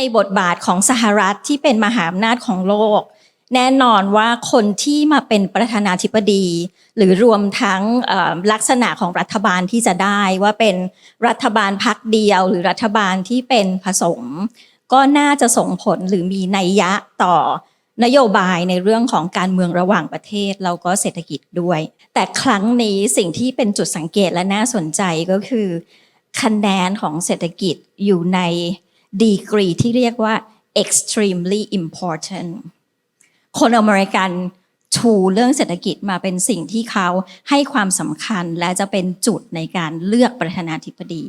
ในบทบาทของสหรัฐที่เป็นมหาอำนาจของโลก แน่นอนว่าคนที่มาเป็นประธานาธิบดี หรือรวมทั้งลักษณะของรัฐบาลที่จะได้ว่าเป็นรัฐบาลพักเดียว หรือรัฐบาลที่เป็นผสม ก็น่าจะส่งผลหรือมีนัยยะต่อนโยบายในเรื่องของการเมืองระหว่างประเทศแล้วก็เศรษฐกิจด้วย แต่ครั้งนี้สิ่งที่เป็นจุดสังเกตและน่าสนใจก็คือ คะแนนของเศรษฐกิจอยู่ใน ดีกรีที่เรียกว่า extremely important คนอเมริกันชูเรื่องเศรษฐกิจมาเป็นสิ่งที่เขาให้ความสำคัญและจะเป็นจุดในการเลือกประธานาธิบดี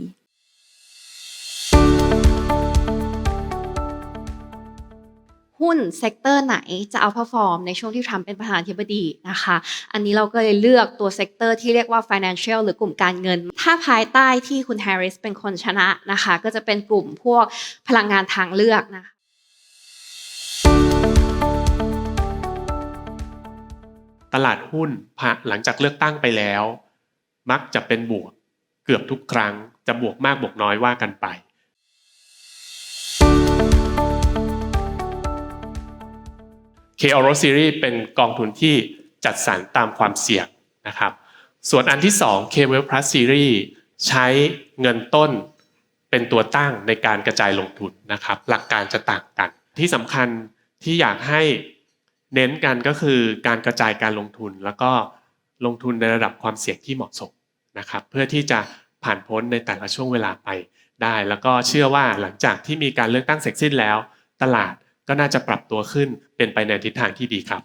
หุ้นเซกเตอร์ไหนจะเอาพอฟอร์มในช่วงที่ทรัมป์เป็นประธานาธิบดีนะคะ อันนี้เราก็เลยเลือกตัวเซกเตอร์ที่เรียกว่า financial หรือกลุ่มการเงิน ถ้าภายใต้ที่คุณแฮร์ริสเป็นคนชนะนะคะ ก็จะเป็นกลุ่มพวกพลังงานทางเลือกนะคะตลาดหุ้นหลังจากเลือกตั้งไปแล้ว มักจะเป็นบวกเกือบทุกครั้งจะบวกมากบวกน้อยว่ากันไป k o r o Series เป็นกองทุนที่จัดสรรตามความเสี่ยงนะครับ ส่วนอันที่ 2 K Well Plus Series ใช้เงินต้นเป็นตัวตั้งในการกระจายลงทุนนะครับ หลักการจะต่างกัน ที่สำคัญที่อยากให้เน้นกันก็คือการกระจายการลงทุน แล้วก็ลงทุนในระดับความเสี่ยงที่เหมาะสมนะครับ เพื่อที่จะผ่านพ้นในแต่ละช่วงเวลาไปได้ แล้วก็เชื่อว่าหลังจากที่มีการเลือกตั้งเสร็จสิ้นแล้ว ตลาด ก็น่าจะปรับตัวขึ้นเป็นไปในทิศทางที่ดีครับ